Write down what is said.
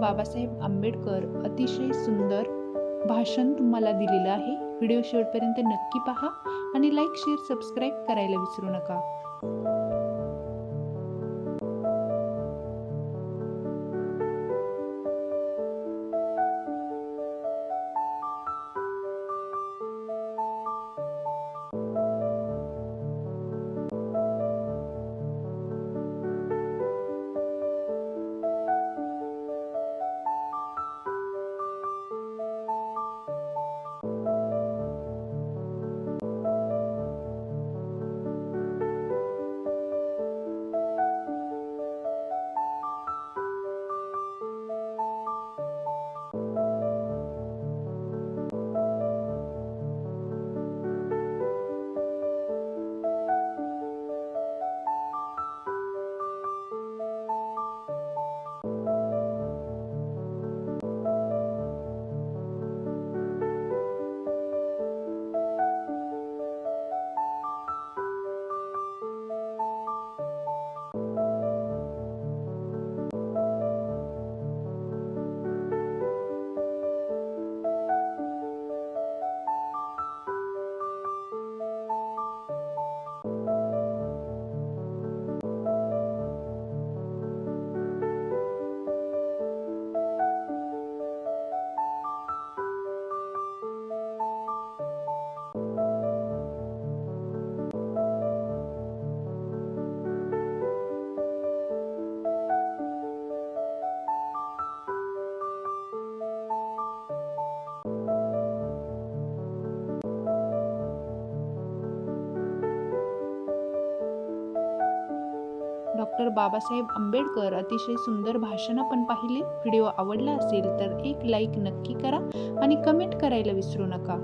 बाबासाहेब आंबेडकर अतिशय सुंदर भाषण तुम्हाला दिलेलं आहे. व्हिडिओ शेवटपर्यंत नक्की पहा आणि लाईक शेअर सबस्क्राईब करायला विसरू नका. डॉक्टर बाबासाहेब आंबेडकर. अतिशय सुंदर भाषण आपण पाहिले. व्हिडिओ आवडला असेल तर एक लाईक नक्की करा आणि कमेंट करायला विसरू नका.